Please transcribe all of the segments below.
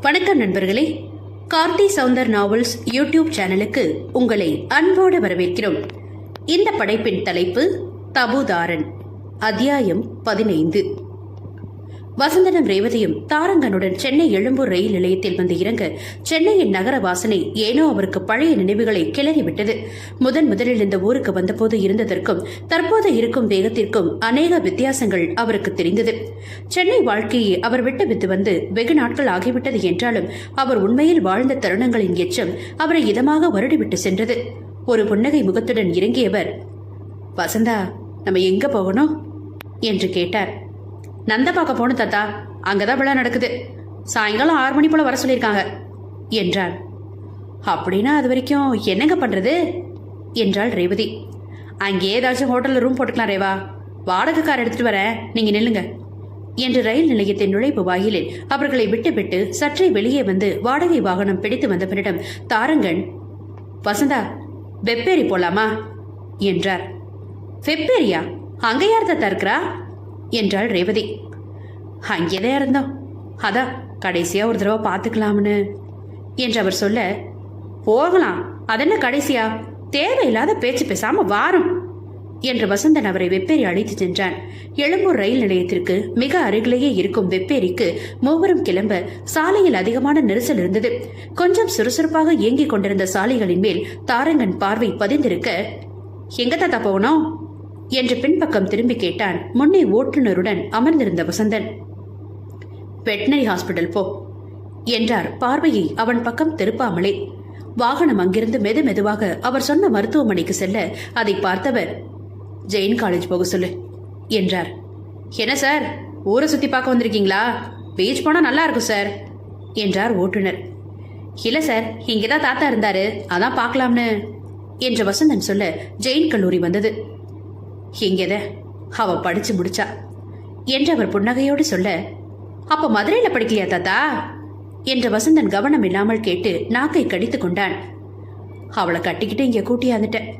வணக்கம் நண்பர்களே. Karthi Soundar novels YouTube சேனலுக்கு உங்களை அன்போடு வரவேற்கிறோம். இந்த படைப்பின் தலைப்பு தபுதாரன் அத்தியாயம் பதினைந்து. வசந்தனம் ரேவதியும் தாரங்கனுடன் சென்னை எழும்பூர் ரயில் நிலையத்தில் வந்து இறங்க சென்னையின் நகர வாசனை ஏனோ அவருக்கு பழைய நினைவுகளை கிளறிவிட்டது. முதன் முதலில் இந்த ஊருக்கு வந்தபோது இருந்ததற்கும் தற்போது இருக்கும் வேகத்திற்கும் அநேக வித்தியாசங்கள் அவருக்கு தெரிந்தது. சென்னை வாழ்க்கையை அவர் விட்டு விட்டு வந்து வெகு நாட்கள் ஆகிவிட்டது என்றாலும் அவர் உண்மையில் வாழ்ந்த தருணங்களின் எச்சம் அவரை இதமாக வருடிவிட்டு சென்றது. ஒரு புன்னகை முகத்துடன் இறங்கியவர் வசந்தா நம்ம எங்க போகணும்? என்று கேட்டார். நந்த பார்க்க போகணும் தாத்தா. அங்கதான் விழா நடக்குது. சாயங்காலம் ஆறு மணி போல வர சொல்லியிருக்காங்க. என்றார் அப்படின்னா அது வரைக்கும் என்னங்க பண்றது? என்றாள் ரேவதி. அங்கே ஏதாச்சும் ஹோட்டலில் ரூம் போட்டுக்கலாம் ரேவா. வாடகை கார் எடுத்துட்டு வரேன். நீங்க நில்லுங்க. என்று ரயில் நிலையத்தின் நுழைப்பு வாயிலில் அவர்களை விட்டுவிட்டு சற்றே வெளியே வந்து வாடகை வாகனம் பிடித்து வந்தவரிடம் தாரங்கன் வசந்தா வெப்பேரி போலாமா? என்றார். வெப்பேரியா? அங்க யார் தாத்தா இருக்கிறா? என்றாள் ரேவதி. அங்கேதான் இருந்தோம். அதான் கடைசியா ஒரு தடவை பார்த்துக்கலாம்னு. என்று அவர் சொல்ல போகலாம். அதென்ன கடைசியா? தேவையில்லாத பேச்சு பேசாம வாரம். என்று வசந்தன் அவரை வெப்பேரி அழைத்து சென்றான். எழும்பூர் ரயில் நிலையத்திற்கு மிக அருகிலேயே இருக்கும் வெப்பேரிக்கு மூவரும் கிளம்ப சாலையில் அதிகமான நெரிசல் இருந்தது. கொஞ்சம் சுறுசுறுப்பாக இயங்கிக் கொண்டிருந்த சாலைகளின் மேல் தாரங்கன் பார்வை பதிந்திருக்க எங்க தாத்தா போனோம் என்று பின்பக்கம் திரும்பி கேட்டான் முன்னே ஓட்டுநருடன் அமர்ந்திருந்த வசந்தன். வெட்னரி ஹாஸ்பிட்டல் போ என்றார். பார்வையை அவன் பக்கம் திருப்பாமலே. வாகனம் அங்கிருந்து மெது மெதுவாக அவர் சொன்ன மருத்துவமனைக்கு செல்ல அதை பார்த்தவர் ஜெயின் காலேஜ் போக சொல்லு என்றார். என்ன சார்? ஊரை சுத்தி பார்க்க வந்திருக்கீங்களா? பீச் போனா நல்லா இருக்கும் சார் என்றார் ஓட்டுநர். இல்ல சார் இங்கதான் தாத்தா இருந்தாரு அதான் பார்க்கலாம்னு என்ற வசந்தன் சொல்ல ஜெயின் கல்லூரி வந்தது. இங்கேத அவ படிச்சு முடிச்சா. என்று அவர் புன்னகையோடு சொல்ல அப்ப மதுரையில படிக்கலையா தாத்தா? என்று வசந்தன் கவனம் இல்லாமல் கேட்டு நாக்கை கடித்து கொண்டான். அவளை கட்டிக்கிட்டு இங்கே கூட்டியாந்துட்டேன்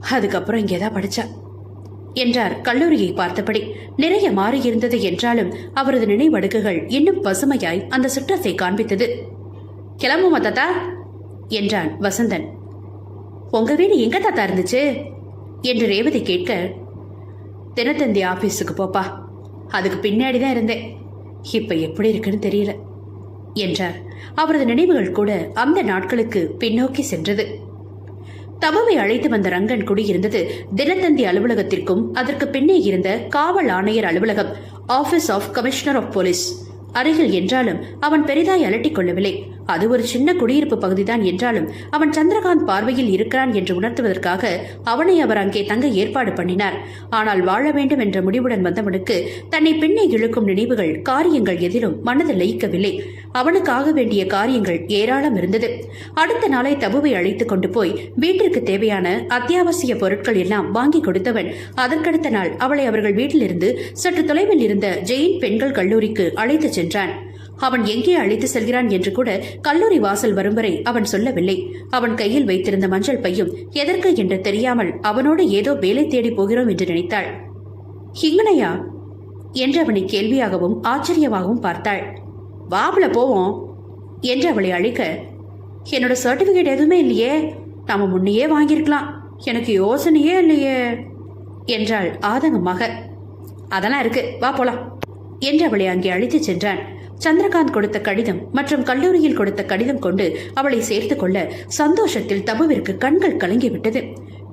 அதுக்கப்புறம் இங்கேதான் படிச்சா? என்றார் கல்லூரியை பார்த்தபடி. நிறைய மாறியிருந்தது என்றாலும் அவரது நினைவடுக்குகள் இன்னும் பசுமையாய் அந்த சுற்றத்தை காண்பித்தது. கிளம்புமா தாத்தா? என்றான் வசந்தன். உங்க வீடு எங்க தாத்தா இருந்துச்சு? என்று ரேவதி கேட்க தினத்தந்தி ஆபீஸுக்கு போப்பா. அதுக்கு பின்னாடி தான் இருந்தேன். இப்போ எப்படி இருக்குன்னு தெரியல என்றார். அவரது நினைவுகள் கூட அந்த நாட்களுக்கு பின்னோக்கி சென்றது. தபுவை அழைத்து வந்த ரங்கன் குடியிருந்தது தினத்தந்தி அலுவலகத்திற்கும் அதற்கு பின்னே இருந்த காவல் ஆணையர் அலுவலகம் office of commissioner of police அருகில் என்றாலும் அவன் பெரிதாய் அலட்டிக் கொள்ளவில்லை. அது ஒரு சின்ன குடியிருப்பு பகுதிதான் என்றாலும் அவன் சந்திரகாந்த் பார்வையில் இருக்கிறான் என்று உணர்த்துவதற்காக அவனை அவர் அங்கே தங்க ஏற்பாடு பண்ணினார். ஆனால் வாழ வேண்டும் என்ற முடிவுடன் வந்தவனுக்கு தன்னை பின்னே இழுக்கும் நினைவுகள் காரியங்கள் எதிலும் மனதில் லயிக்கவில்லை. அவனுக்காக வேண்டிய காரியங்கள் ஏராளம் இருந்தது. அடுத்த நாளை தபுவை அழைத்துக் கொண்டு போய் வீட்டிற்கு தேவையான அத்தியாவசிய பொருட்கள் எல்லாம் வாங்கி கொடுத்தவன். அதற்கடுத்த நாள் அவளை அவர்கள் வீட்டிலிருந்து சற்று தொலைவில் இருந்த ஜெயின் பெண்கள் கல்லூரிக்கு அழைத்துச் சென்றான். அவன் எங்கே அழைத்து செல்கிறான் என்று கூட கல்லூரி வாசல் வரும் வரை அவன் சொல்லவில்லை. அவன் கையில் வைத்திருந்த மஞ்சள் பையும் எதற்கு என்று தெரியாமல் அவனோடு ஏதோ வேலை தேடி போகிறோம் என்று நினைத்தாள். ஹிங்கனையா என்று அவனை கேள்வியாகவும் ஆச்சரியமாகவும் பார்த்தாள். வாப்பில் போவோம் என்று அவளை அழைக்க என்னோட சர்டிஃபிகேட் எதுவுமே இல்லையே. நாம முன்னையே வாங்கியிருக்கலாம். எனக்கு யோசனையே இல்லையே என்றாள் ஆதங்கமாக. அதெல்லாம் இருக்கு. வா போலாம் என்று அவளை அங்கே அழைத்து சென்றான். சந்திரகாந்த் கொடுத்த கடிதம் மற்றும் கல்லூரியில் கொடுத்த கடிதம் கொண்டு அவளை சேர்த்து கொள்ள சந்தோஷத்தில் தபுவிற்கு கண்கள் கலங்கிவிட்டது.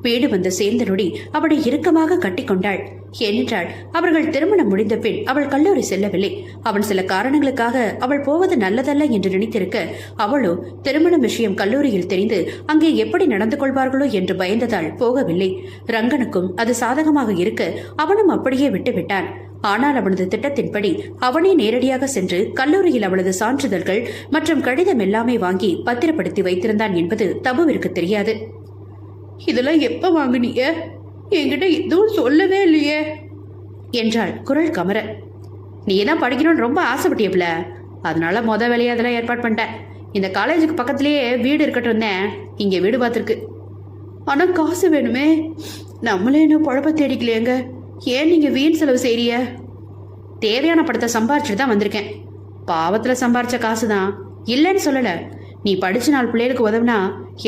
வீடு வந்து சேர்ந்த நொடி அவளை இறுக்கமாக கட்டிக்கொண்டாள். ஏனென்றால் அவர்கள் திருமணம் முடிந்த பின் அவள் கல்லூரி செல்லவில்லை. அவன் சில காரணங்களுக்காக அவள் போவது நல்லதல்ல என்று நினைத்திருக்க அவளோ திருமணம் விஷயம் கல்லூரியில் தெரிந்து அங்கே எப்படி நடந்து கொள்வார்களோ என்று பயந்ததால் போகவில்லை. ரங்கனுக்கும் அது சாதகமாக இருக்க அவனும் அப்படியே விட்டுவிட்டான். ஆனால் அவனது திட்டத்தின்படி அவனே நேரடியாக சென்று கல்லூரியில் அவளது சான்றிதழ்கள் மற்றும் கடிதம் எல்லாமே வாங்கி பத்திரப்படுத்தி வைத்திருந்தான் என்பது தபுவிற்கு தெரியாது. இதெல்லாம் எப்ப வாங்கினீங்க? என்கிட்ட எதுவும் சொல்லவே இல்லையே. என்றாள் குரல் கமர நீ தான் படிக்கணும்னு ரொம்ப ஆசைப்பட்டியப்ல? அதனால மொத வேலையை அதெல்லாம் ஏற்பாடு பண்ணிட்டேன். இந்த காலேஜுக்கு பக்கத்துலேயே வீடு இருக்கட்டும் இருந்தேன் இங்கே வீடு பார்த்துருக்கு. ஆனால் காசு வேணுமே. நம்மளே இன்னும் குழப்ப தேடிக்கலையேங்க. ஏன் நீங்கள் வீண் செலவு செய்றிய தேவையான படத்தை சம்பாரிச்சுட்டு தான் வந்திருக்கேன். பாவத்தில் சம்பாரிச்ச காசு தான் இல்லைன்னு சொல்லலை. நீ படித்த நாள் பிள்ளைகளுக்கு உதவுனா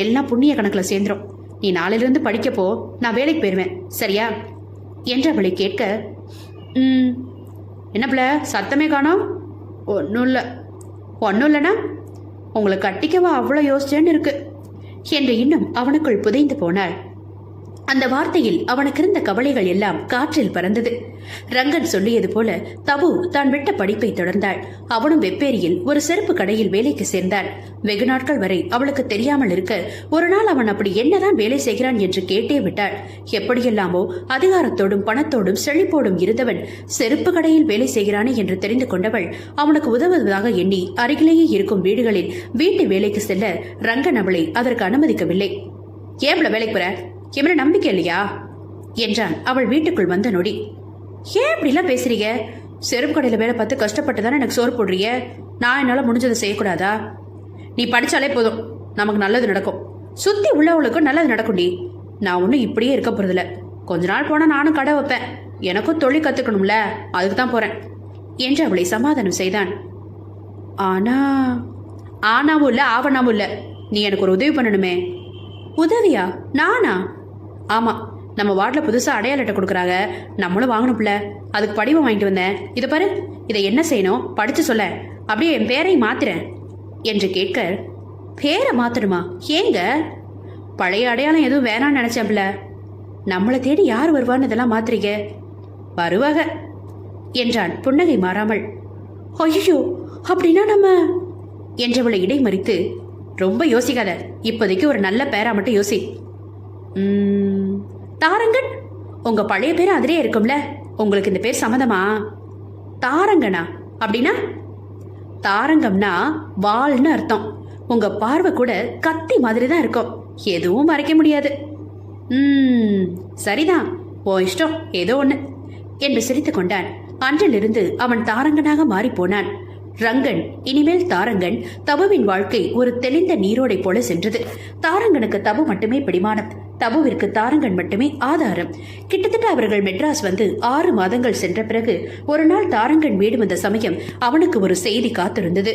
எல்லாம் புண்ணிய கணக்கில் சேர்ந்துரும். நீ நாளிலிருந்து படிக்கப்போ நான் வேலைக்கு போயிடுவேன் சரியா? என்று அவளை கேட்க ம் என்ன பிள்ள சத்தமே காணோம்? ஒன்றும் இல்லை. ஒன்றும் இல்லைனா உங்களை கட்டிக்கவா அவ்வளோ யோசிச்சேன்னு இருக்கு. என்று இன்னும் அவனுக்குள் புதைந்து போனாள். அந்த வார்த்தையில் அவனுக்கு இருந்த கவலைகள் எல்லாம் காற்றில் பறந்தது. ரங்கன் சொல்லியது போல தபு தான் விட்ட படிப்பை தொடர்ந்தாள். அவனும் வெப்பேரியில் ஒரு செருப்பு கடையில் வேலைக்கு சேர்ந்தான் வெகு நாட்கள் வரை அவளுக்கு தெரியாமல் இருக்க ஒரு நாள் அவன் அப்படி என்னதான் வேலை செய்கிறான் என்று கேட்டே விட்டாள். எப்படியெல்லாமோ அதிகாரத்தோடும் பணத்தோடும் செழிப்போடும் இருந்தவன் செருப்பு கடையில் வேலை செய்கிறானே என்று தெரிந்து கொண்டவள் அவனுக்கு உதவுவதாக எண்ணி அருகிலேயே இருக்கும் வீடுகளில் வீட்டு வேலைக்கு செல்ல ரங்கன் அவளை அதற்கு அனுமதிக்கவில்லை. ஏன் வேலைக்கு போற? எவன நம்பிக்கை இல்லையா? என்றான். அவள் வீட்டுக்குள் வந்த நொடி. ஏன் இப்படிலாம் பேசுறீங்க? செருப்பு கடையில் வேலை பார்த்து கஷ்டப்பட்டு தானே எனக்கு சோறு போடுறிய நான் என்னால் முடிஞ்சதை செய்யக்கூடாதா? நீ படித்தாலே போதும். நமக்கு நல்லது நடக்கும். சுற்றி உள்ளவளுக்கும் நல்லது நடக்கும்டி நான் ஒன்றும் இப்படியே இருக்க போகிறதில்ல கொஞ்ச நாள் போனால் நானும் கடை வைப்பேன். எனக்கும் தொழில் கற்றுக்கணும்ல அதுக்கு தான் போகிறேன் என்று அவளை சமாதானம் செய்தான். ஆனா ஆனாவும் இல்லை ஆவணாவும் இல்லை. நீ எனக்கு ஒரு உதவி பண்ணணுமே. உதவியா? நானா? ஆமாம் நம்ம வார்டில் புதுசாக அடையாள அட்டை கொடுக்குறாங்க. நம்மளும் வாங்கணும்ல. அதுக்கு படிவம் வாங்கிட்டு வந்தேன். இதை பாரு இதை என்ன செய்யணும்? படித்து சொல்ல. அப்படியே என் பேரையும் மாத்துறேன் என்று கேட்க பேரை மாத்தணுமா? ஏங்க? பழைய அடையாளம் எதுவும் வேணாம்னு நினச்சேன்ல நம்மளை தேடி யார் வருவான்னு இதெல்லாம் மாத்துறீங்க? வருவாக என்றான் புன்னகை மாறாமல். ஐயோ அப்படின்னா நம்ம? என்றவளை இடைமறித்து ரொம்ப யோசிக்காத. இப்போதைக்கு ஒரு நல்ல பேரா மட்டும் யோசி. தாரங்கன்? உங்க பழைய பேர் அதிலே இருக்கும்ல. உங்களுக்கு இந்த பேர் சம்மதமா தாரங்கனா? அப்படின்னா? தாரங்கம்னா வாள்னு அர்த்தம். உங்க பார்வை கூட கத்தி மாதிரி தான் இருக்கும். எதுவும் மறைக்க முடியாது. ம் சரிதான். ஓ இஷ்டம். ஏதோ ஒன்று என்று சிரித்துக் கொண்டான். அன்றிலிருந்து அவன் தாரங்கனாக மாறி போனான். ரங்கன் இனிமேல் தாரங்கன் தபுவின் வாழ்க்கை ஒரு தெளிந்த நீரோடை போல சென்றது. தாரங்கனுக்கு தபு மட்டுமே பிடிமானம். தபுவிற்கு தாரங்கன் மட்டுமே ஆதாரம். கிட்டத்தட்ட அவர்கள் மெட்ராஸ் வந்து ஆறு மாதங்கள் சென்ற பிறகு ஒரு நாள் தாரங்கன் வீடு வந்த சமயம் அவனுக்கு ஒரு செய்தி காத்திருந்தது.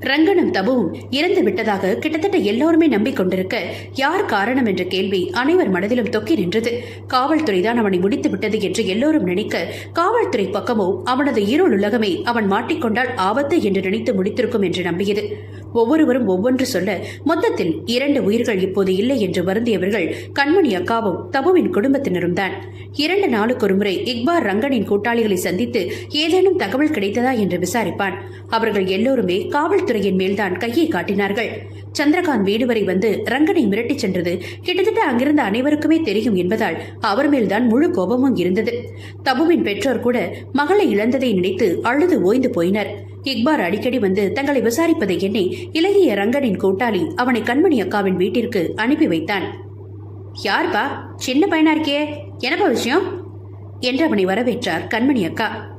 ரங்கனும் தபுவும் இறந்து விட்டதாக கிட்டத்தட்ட எல்லோருமே நம்பிக்கொண்டிருக்க யார் காரணம் என்ற கேள்வி அனைவர் மனதிலும் தொக்கி நின்றது. காவல்துறைதான் அவனை முடித்து விட்டது என்று எல்லோரும் நினைக்க காவல்துறை பக்கமோ அவனது இருள் உலகமே அவன் மாட்டிக்கொண்டால் ஆபத்து என்று நினைத்து முடித்திருக்கும் என்று நம்பியது. ஒவ்வொருவரும் ஒவ்வொன்று சொல்ல மொத்தத்தில் இரண்டு உயிர்கள் இப்போது இல்லை என்று வருந்தியவர்கள் கண்மணி அக்காவும் தபுவின் குடும்பத்தினரும் தான். இரண்டு நாளுக்கு ஒருமுறை இக்பார் ரங்கனின் கூட்டாளிகளை சந்தித்து ஏதேனும் தகவல் கிடைத்ததா என்று விசாரிப்பான். அவர்கள் எல்லோருமே காவல்துறையின் மேல்தான் கையை காட்டினார்கள். சந்திரகாந்த் வீடு வரை வந்து ரங்கனை மிரட்டிச் சென்றது கிட்டத்தட்ட அங்கிருந்த அனைவருக்குமே தெரியும் என்பதால் அவர் மேல்தான் முழு கோபமும் இருந்தது. தபுவின் பெற்றோர் கூட மகளை இழந்ததை நினைத்து அழுது ஓய்ந்து போயினர். இக்பார் அடிக்கடி வந்து தங்களை விசாரிப்பதை எண்ணி இலகிய ரங்கனின் கூட்டாளி அவனை கண்மணி அக்காவின் வீட்டிற்கு அனுப்பி வைத்தான். யார்பா சின்ன பையனா இருக்கியே? என்னப்பா விஷயம்? என்று அவனை வரவேற்றார் கண்மணி அக்கா.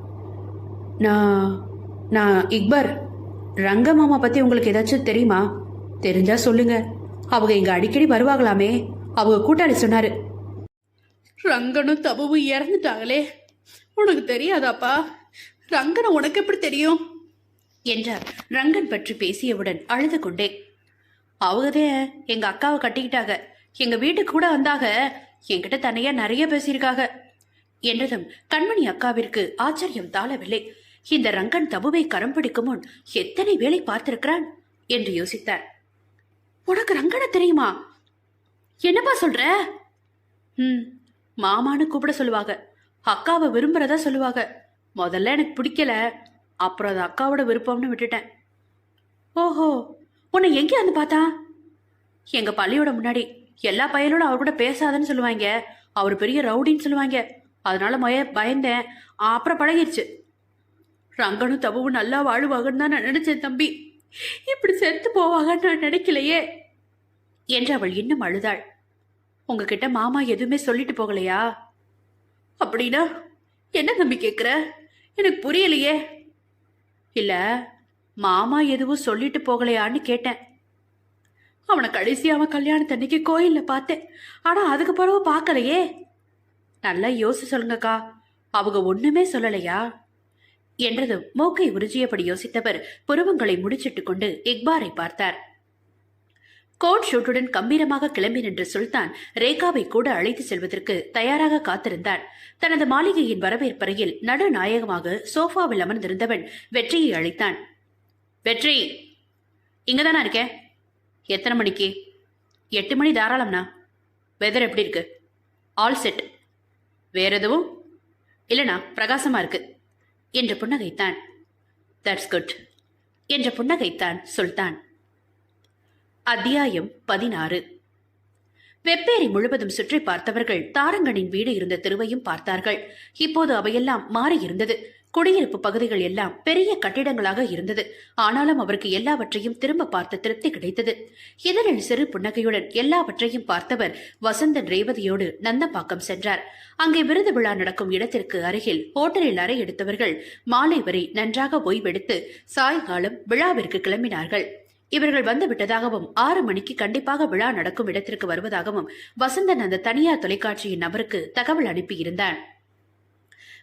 நான் நான் இக்பர் ரங்க மாமா பத்தி உங்களுக்கு ஏதாச்சும் தெரியுமா? தெரிஞ்சா சொல்லுங்க. அவங்க இங்க அடிக்கடி வருவாங்களாமே. அவங்க கூட்டாளி சொன்னாரு. ரங்கனும் தபுவும் இறந்துட்டாங்களே. உனக்கு தெரியாதாப்பா? ரங்கனை உனக்கு எப்படி தெரியும்? என்றார். ரங்கன் பற்றி பேசியவுடன் அழுது கொண்டே அவங்கதே எங்க அக்காவை கட்டிக்கிட்டாங்க எங்க வீட்டுக்கு கூட வந்தாக. என்கிட்ட தனியா நிறைய பேசியிருக்காங்க என்றதும் கண்மணி அக்காவிற்கு ஆச்சரியம் தாழவில்லை. இந்த ரங்கன் தபுவை கரம் பிடிக்கும் முன் எத்தனை வேலை பார்த்திருக்கிறான்? என்று யோசித்தார். உனக்கு ரங்கனை தெரியுமா? என்னப்பா சொல்ற? ம் மாமான்னு கூப்பிட சொல்லுவாங்க அக்காவை விரும்புறதா சொல்லுவாங்க முதல்ல எனக்கு பிடிக்கல. அப்புறம் அது அக்காவோட விருப்பம்னு விட்டுட்டேன். ஓஹோ உன்னை எங்கே வந்து பார்த்தா? எங்க பள்ளியோட முன்னாடி எல்லா பையனோட அவர் கூட பேசாதன்னு சொல்லுவாங்க. அவர் பெரிய ரவுடின்னு சொல்லுவாங்க. அதனால மய பயந்தேன். அப்புறம் பழகிருச்சு. ரங்கனும் தபுவும் நல்லா வாழுவாங்கன்னு தான் நான் நினைச்சேன் தம்பி. இப்படி செத்து போவாங்கன்னு நான் நினைக்கலையே. என்று அவள் இன்னும் அழுதாள். உங்ககிட்ட மாமா எதுவுமே சொல்லிட்டு போகலையா? அப்படின்னா என்ன தம்பி கேட்குற எனக்கு புரியலையே. இல்லை மாமா எதுவும் சொல்லிட்டு போகலையான்னு கேட்டேன். அவனை கடைசி அவன் கல்யாணத்தன்னைக்கு கோயிலில் பார்த்தேன். ஆனால் அதுக்கு பிறகு பார்க்கலையே. நல்லா யோசி சொல்லுங்கக்கா. அவங்க ஒண்ணுமே சொல்லலையா? என்றதும் மூக்கை உறிஞ்சியபடி யோசித்தவர் புருவங்களை முடிச்சிட்டுக் கொண்டு இக்பாரை பார்த்தார். கோட் ஷூட்டுடன் கம்பீரமாக கிளம்பி நின்ற சுல்தான் ரேகாவை கூட அழைத்து செல்வதற்கு தயாராக காத்திருந்தான். தனது மாளிகையின் வரவேற்பறையில் நடுநாயகமாக சோஃபாவில் அமர்ந்திருந்தவன் வெற்றியை அழைத்தான் வெற்றி இங்கதானா இருக்கேன் எத்தனை மணிக்கு? எட்டு மணி தாராளம்னா? வெதர் எப்படி இருக்கு? ஆல் செட் வேற எதுவும்? இல்லைண்ணா பிரகாசமா இருக்கு? என்று புன்னகைத்தான். தட்ஸ் குட் என்ற புன்னகைத்தான் சுல்தான். அத்தியாயம் பதினாறு. வெப்பேரி முழுவதும் சுற்றி பார்த்தவர்கள் தாரங்கனின் வீடு இருந்த தெருவையும் பார்த்தார்கள். இப்போது அவையெல்லாம் மாறியிருந்தது குடியிருப்பு பகுதிகள் எல்லாம் பெரிய கட்டிடங்களாக இருந்தது. ஆனாலும் அவருக்கு எல்லாவற்றையும் திரும்ப பார்த்த திருப்தி கிடைத்தது. இதழில் சிறு புன்னகையுடன் எல்லாவற்றையும் பார்த்தவர் வசந்தன் ரேவதியோடு நந்தம்பாக்கம் சென்றார். அங்கே விருது விழா நடக்கும் இடத்திற்கு அருகில் ஹோட்டலில் அறை எடுத்தவர்கள் மாலை வரை நன்றாக ஓய்வெடுத்து சாயங்காலம் விழாவிற்கு கிளம்பினார்கள். இவர்கள் வந்து விட்டதாகவும் ஆறு மணிக்கு கண்டிப்பாக விழா நடக்கும் இடத்திற்கு வருவதாகவும் வசந்தன் அந்த தனியார் தொலைக்காட்சியின் நபருக்கு தகவல் அனுப்பியிருந்தான்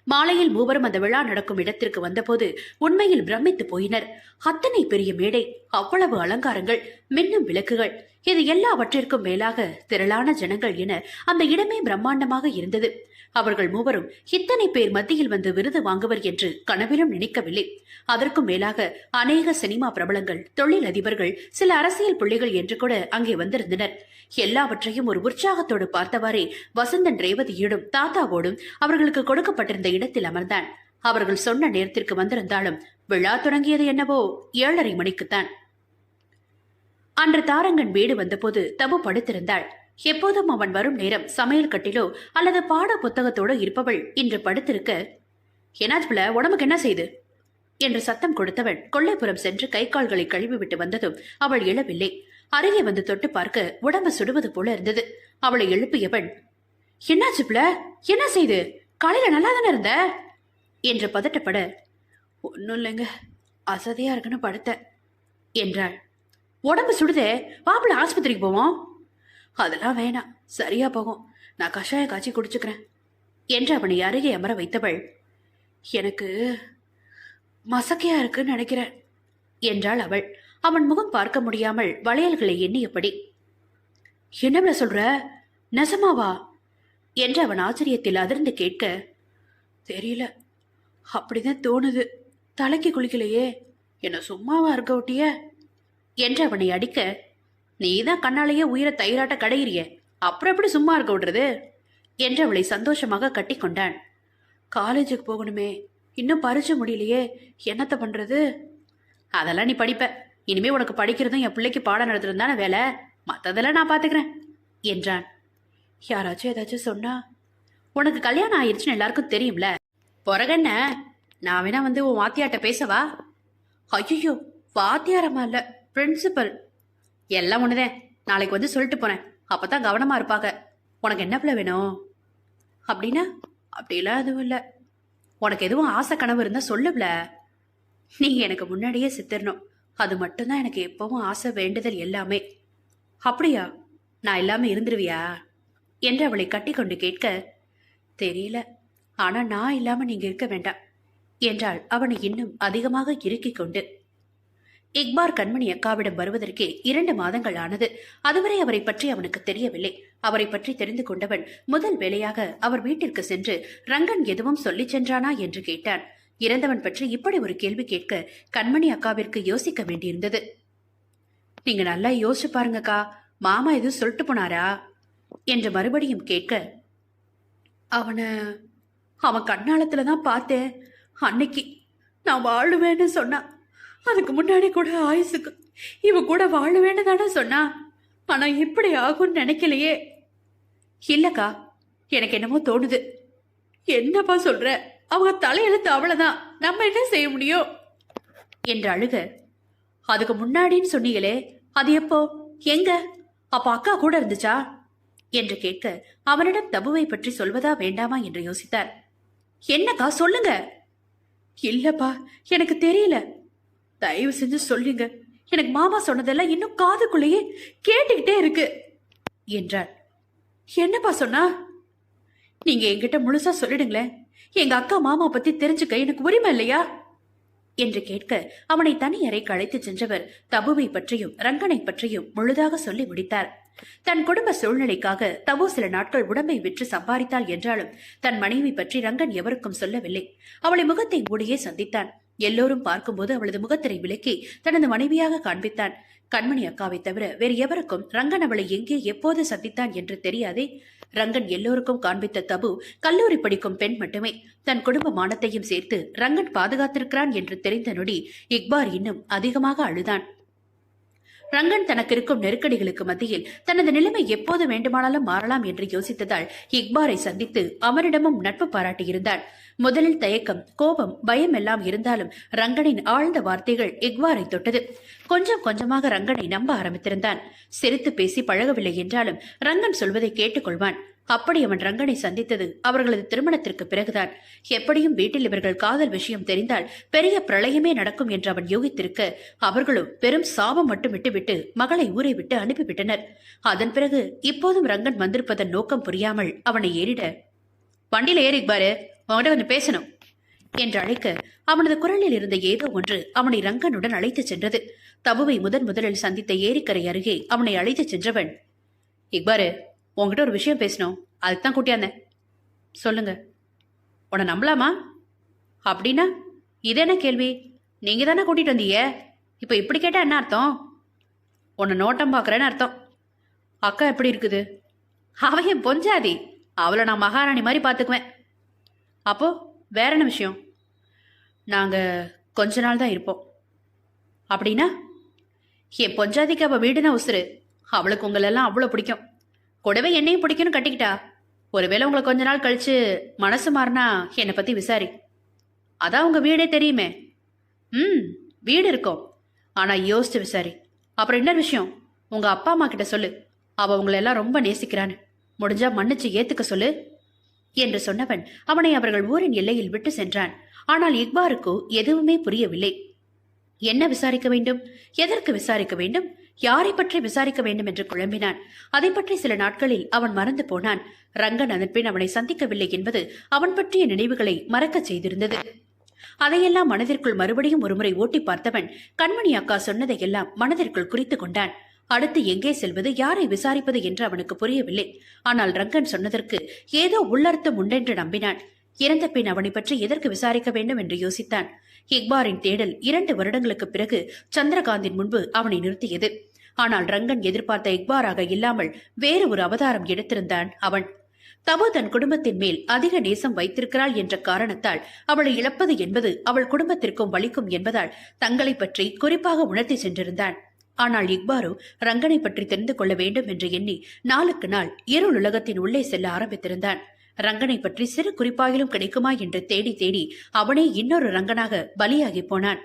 மாலையில் மூவரும் அந்த விழா நடக்கும் இடத்திற்கு வந்தபோது உண்மையில் பிரமித்து போயினர். அத்தனை பெரிய மேடை அவ்வளவு அலங்காரங்கள் மின்னும் விளக்குகள் இது எல்லாவற்றிற்கும் மேலாக திரளான ஜனங்கள் என அந்த இடமே பிரம்மாண்டமாக இருந்தது. அவர்கள் மூவரும் இத்தனை பேர் மத்தியில் வந்து விருது வாங்குவர் என்று கனவிலும் நினைக்கவில்லை. அதற்கும் மேலாக அநேக சினிமா பிரபலங்கள் தொழில் அதிபர்கள் சில அரசியல் புள்ளிகள் என்று கூட அங்கே வந்திருந்தனர். எல்லாவற்றையும் ஒரு உற்சாகத்தோடு பார்த்தவாறே வசந்தன் ரேவதியோடும் தாத்தாவோடும் அவர்களுக்கு கொடுக்கப்பட்டிருந்த இடத்தில் அமர்ந்தான். அவர்கள் சொன்ன நேரத்திற்கு வந்திருந்தாலும் விழா தொடங்கியது என்னவோ ஏழரை மணிக்குத்தான். அன்று தாரங்கன் வீடு வந்தபோது தபு படுத்திருந்தாள். எப்போதும் அவன் வரும் நேரம் சமையல் கட்டிலோ அல்லது பாட புத்தகத்தோடு இருப்பவள் இன்று படுத்திருக்க என்னாச்சுல உடம்புக்கு என்ன செய்து? என்று சத்தம் கொடுத்தவன் கொள்ளைப்புறம் சென்று கை கால்களை கழுவி விட்டு வந்ததும் அவள் எழவில்லை அருகே வந்து தொட்டு பார்க்க உடம்பு சுடுவது போல இருந்தது. அவளை எழுப்பியவன் என்னாச்சு பிள என்ன செய்து? காலையில நல்லா தானே இருந்த? என்று பதட்டப்பட ஒன்னும் இல்லைங்க அசதியா இருக்குன்னு படுத்த என்றாள். உடம்பு சுடுதே வாப்பிள ஆஸ்பத்திரிக்கு போவோம்? அதெல்லாம் வேணாம். சரியா போகும். நான் கஷாய காய்ச்சி குடிச்சுக்கிறேன். என்று அவனை அருகே அமர வைத்தவள் எனக்கு மசக்கையா இருக்குன்னு நினைக்கிறேன் என்றாள் அவள். அவன் முகம் பார்க்க முடியாமல் வளையல்களை எண்ணியபடி என்னவள சொல்ற? நெசமாவா? என்று அவன் ஆச்சரியத்தில் அதிர்ந்து கேட்க தெரியல. அப்படிதான் தோணுது. தலைக்கு குளிக்கலையே. என்ன சும்மாவா இருக்க ஒட்டிய? என்று அவனை அடிக்க நீதான் கண்ணாலேயே உயிரை தயிராட்ட கடையிறிய. அப்புறம் எப்படி சும்மா இருக்க விடுறது? என்று அவளை சந்தோஷமாக கட்டிக்கொண்டான் காலேஜுக்கு போகணுமே. இன்னும் பரிச்சை முடியலையே. என்னத்த பண்றது? அதெல்லாம் நீ படிப்ப. இனிமே உனக்கு படிக்கிறதும் என் பிள்ளைக்கு பாடம் நடத்துறது தானே வேலை. மற்றதெல்லாம் நான் பார்த்துக்கிறேன் என்றான். யாராச்சும் ஏதாச்சும் சொன்னா? உனக்கு கல்யாணம் ஆயிடுச்சுன்னு எல்லாருக்கும் தெரியும்ல. பிறகண்ண நான் வேணா வந்து உன் வாத்தியார்கிட்ட பேசவா? ஐயோ வாத்தியாரமா இல்ல பிரின்சிபல் எல்லாம் ஒண்ணுதேன் நாளைக்கு வந்து சொல்லிட்டு போறேன். அப்பதான் கவனமா இருப்பாங்க. உனக்கு என்ன பிள்ளை வேணும்? அப்படின்னா அப்படிலாம் எதுவும் இல்லை. உனக்கு எதுவும் ஆசை கனவு இருந்தா சொல்லுப்ல நீ எனக்கு முன்னாடியே சித்திரணும் அது மட்டும்தான் எனக்கு எப்பவும் ஆசை வேண்டுதல் எல்லாமே. அப்படியா? நான் எல்லாமே இருந்துருவியா? என்று அவளை கட்டிக்கொண்டு கேட்க தெரியல. ஆனா நான் இல்லாம நீங்க இருக்க வேண்டாம். என்றாள். அவனை இன்னும் அதிகமாக இறுக்கிக் கொண்டு இக்பார் கண்மணி அக்காவிடம் வருவதற்கே இரண்டு மாதங்கள் ஆனது. அதுவரை அவரை பற்றி அவனுக்கு தெரியவில்லை. அவரை பற்றி தெரிந்து கொண்டவன் முதல் வேலையாக அவர் வீட்டிற்கு சென்று ரங்கன் எதுவும் சொல்லிச் சென்றானா? என்று கேட்டான். இறந்தவன் பற்றி இப்படி ஒரு கேள்வி கேட்க கண்மணி அக்காவிற்கு யோசிக்க வேண்டியிருந்தது. நீங்க நல்லா யோசிச்சு பாருங்கக்கா மாமா எதுவும் சொல்லிட்டு போனாரா? என்று மறுபடியும் கேட்க அவனை அவன் கண்ணாலத்துல தான் பார்த்தேன். அன்னைக்கு நான் வாழுவேன்னு சொன்னான். அதுக்கு முன்னாடி கூட ஆயுசுக்கு இவ கூட வாழுவேன்னு தானே சொன்னா? ஆனா இப்படி ஆகும்னு நினைக்கலையே. இல்லக்கா எனக்கு என்னமோ தோணுது. என்னப்பா சொல்ற? அவங்க தலையெழுத்து அவ்வளவுதான். நம்ம என்ன செய்ய முடியும்? என்று அழுக. அதுக்கு முன்னாடின்னு சொன்னீங்களே அது எப்போ? எங்க? அப்ப அக்கா கூட இருந்துச்சா? என்று கேட்க அவனிடம் தபுவை பற்றி சொல்வதா வேண்டாமா என்று யோசித்தார். என்னக்கா சொல்லுங்க? இல்லப்பா எனக்கு தெரியல. தயவு செஞ்சு சொல்லுங்க. எனக்கு மாமா சொன்னதெல்லாம் இன்னும் காதுக்குள்ளேயே கேட்டுக்கிட்டே இருக்கு என்றாள். என்னப்பா சொன்னா? நீங்க என்கிட்ட முழுசா சொல்லிடுங்களேன். எங்க அக்கா மாமா பத்தி தெரிஞ்சுக்க எனக்கு உரிமை இல்லையா? என்று கேட்க அவனை தனி அறைக்கு அழைத்துச் சென்றவர் தபுவை பற்றியும் ரங்கனை பற்றியும் முழுதாக சொல்லி முடித்தார். தன் குடும்ப சூழ்நிலைக்காக தபு சில நாட்கள் உடம்பை விற்று சம்பாதித்தாள் என்றாலும் தன் மனைவி பற்றி ரங்கன் எவருக்கும் சொல்லவில்லை. அவளை முகத்தை மூடியே சந்தித்தான். எல்லோரும் பார்க்கும்போது அவளது முகத்திரை விலக்கி தனது மனைவியாக காண்பித்தான். கண்மணி அக்காவை தவிர வேறு எவருக்கும் ரங்கன் அவளை எங்கே எப்போது சந்தித்தான் என்று தெரியாதே. ரங்கன் எல்லோருக்கும் காண்பித்த தபு கல்லூரி படிக்கும் பெண் மட்டுமே. தன் குடும்ப மானத்தையும் சேர்த்து ரங்கன் பாதுகாத்திருக்கிறான் என்று தெரிந்த நொடி இக்பார் இன்னும் அதிகமாக அழுதான். ரங்கன் தனக்கு இருக்கும் நெருக்கடிகளுக்கு மத்தியில் தனது நிலைமை எப்போது வேண்டுமானாலும் மாறலாம் என்று யோசித்ததால் இக்பாரை சந்தித்து அவனிடமும் நட்பு பாராட்டியிருந்தான் முதலில் தயக்கம் கோபம் பயம் எல்லாம் இருந்தாலும் ரங்கனின் ஆழ்ந்த வார்த்தைகள் இக்பாரை தொட்டது. கொஞ்சம் கொஞ்சமாக ரங்கனை நம்ப ஆரம்பித்திருந்தான். சிரித்து பேசி பழகவில்லை என்றாலும் ரங்கன் சொல்வதை கேட்டுக்கொள்வான். அப்படி அவன் ரங்கனை சந்தித்தது அவர்களது திருமணத்திற்கு பிறகுதான். எப்படியும் வீட்டில் இவர்கள் காதல் விஷயம் தெரிந்தால் பெரிய பிரளயமே நடக்கும் என்று அவன் யூகித்திருக்க அவர்களும் பெரும் சாபம் மட்டும் விட்டுவிட்டு மகளை ஊரை விட்டு அனுப்பிவிட்டனர். அதன் பிறகு இப்போதும் ரங்கன் வந்திருப்பதன் நோக்கம் புரியாமல் அவனை ஏறிட வண்டியில ஏறி பாரு அவன்கிட்ட கொஞ்சம் பேசணும் என்று அழைக்க அவனது குரலில் இருந்த ஏதோ ஒன்று அவனை ரங்கனுடன் அழைத்துச் சென்றது. தபுவை முதன் முதலில் சந்தித்த ஏரிக்கரை அருகே அவனை அழைத்துச் சென்றவன் இக்பாரு உங்ககிட்ட ஒரு விஷயம் பேசணும். அதுக்கு தான் கூட்டியாந்தேன். சொல்லுங்க. உன்னை நம்பலாமா? அப்படின்னா இது என்ன கேள்வி? நீங்க தானே கூட்டிட்டு வந்தீங்க? இப்போ இப்படி கேட்டா என்ன அர்த்தம்? உன்னை நோட்டம் பார்க்குறேன்னு அர்த்தம். அக்கா எப்படி இருக்குது? அவ பொஞ்சாதி. அவளை நான் மகாராணி மாதிரி பார்த்துக்குவேன். அப்போ வேற என்ன விஷயம்? நாங்கள் கொஞ்ச நாள் தான் இருப்போம். அப்படின்னா என் பொஞ்சாதிக்கு அவள் வீடுனா உசுரு அவளுக்கு உங்களெல்லாம் அவ்வளோ பிடிக்கும். கூடவே என்னையும் பிடிக்கும்னு கட்டிக்கிட்டா. ஒருவேளை உங்களை கொஞ்ச நாள் கழிச்சு மனசு மாறினா என்னை பற்றி விசாரி. அதான் உங்கள் வீடே தெரியுமே. ம் வீடு இருக்கும். ஆனால் யோசிச்சு விசாரி. அப்புறம் இன்னொரு விஷயம். உங்கள் அப்பா அம்மா கிட்ட சொல்லு. அவள் உங்களை எல்லாம் ரொம்ப நேசிக்கிறான்னு. முடிஞ்சா மன்னிச்சு ஏத்துக்க சொல்லு என்று சொன்னவன் அவனை அவர்கள் ஊரின் எல்லையில் விட்டு சென்றான். ஆனால் இக்பாருக்கோ எதுவுமே புரியவில்லை. என்ன விசாரிக்க வேண்டும்? எதற்கு விசாரிக்க வேண்டும்? யாரை பற்றி விசாரிக்க வேண்டும் என்று குழம்பினான். அதை பற்றி சில நாட்களில் அவன் மறந்து போனான். ரங்கன் அதன் பின் அவனை சந்திக்கவில்லை என்பது அவன் பற்றிய நினைவுகளை மறக்கச் செய்திருந்தது. அதையெல்லாம் மனதிற்குள் மறுபடியும் ஒருமுறை ஓட்டி பார்த்தவன் கண்மணி அக்கா சொன்னதையெல்லாம் மனதிற்குள் குறித்துக் கொண்டான். அடுத்து எங்கே செல்வது யாரை விசாரிப்பது என்று அவனுக்கு புரியவில்லை. ஆனால் ரங்கன் சொன்னதற்கு ஏதோ உள்ளர்த்தம் உண்டென்று நம்பினான். இறந்த பின் அவனை பற்றி எதற்கு விசாரிக்க வேண்டும் என்று யோசித்தான். இக்பாரின் தேடல் இரண்டு வருடங்களுக்கு பிறகு சந்திரகாந்தின் முன்பு அவனை நிறுத்தியது. ஆனால் ரங்கன் எதிர்பார்த்த இக்பாராக இல்லாமல் வேறு ஒரு அவதாரம் எடுத்திருந்தான் அவன். தபு தன் குடும்பத்தின் மேல் அதிக நேசம் வைத்திருக்கிறாள் என்ற காரணத்தால் அவளை இழப்பது என்பது அவள் குடும்பத்திற்கும் வலிக்கும் என்பதால் தங்களை பற்றி குறிப்பாக உணர்த்தி சென்றிருந்தான். ஆனால் இக்பாரு ரங்கனை பற்றி தெரிந்து கொள்ள வேண்டும் என்று எண்ணி நாளுக்கு நாள் இருள் உலகத்தின் உள்ளே செல்ல ஆரம்பித்திருந்தான். ரங்கனை பற்றி சிறு குறிப்பாயிலும் கிடைக்குமா என்று தேடி தேடி அவனே இன்னொரு ரங்கனாக பலியாகி போனான்.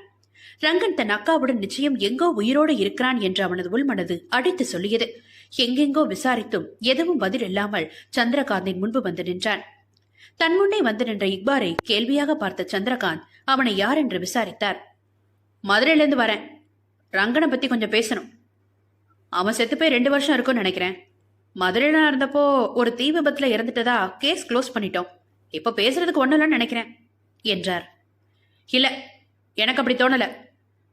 ரங்கன் தன் அக்காவுடன் நிச்சயம் எங்கோ உயிரோடு இருக்கிறான் என்று அவனது உள்மனது அடித்து சொல்லியது. எங்கெங்கோ விசாரித்தும் எதுவும் பதில் இல்லாமல் சந்திரகாந்தின் முன்பு வந்து நின்றான். தன் முன்னே வந்து நின்ற இக்பாரை கேள்வியாக பார்த்த சந்திரகாந்த் அவனை யார் என்று விசாரித்தார். மதுரையிலேருந்து வரேன். ரங்கனை பத்தி கொஞ்சம் பேசணும். அவன் செத்து போய் ரெண்டு வருஷம் இருக்கும்னு நினைக்கிறேன். மதுரையில இருந்தப்போ ஒரு தீ விபத்துல இறந்துட்டதா கேஸ் க்ளோஸ் பண்ணிட்டோம். இப்போ பேசுறதுக்கு ஒன்றும் இல்லைன்னு நினைக்கிறேன் என்றார். இல்ல எனக்கு அப்படி தோணல.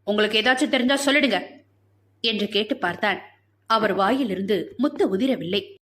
உங்களுக்கு ஏதாச்சும் தெரிஞ்சா சொல்லிடுங்க. என்று கேட்டு பார்த்தான். அவர் வாயிலிருந்து முத்து உதிரவில்லை.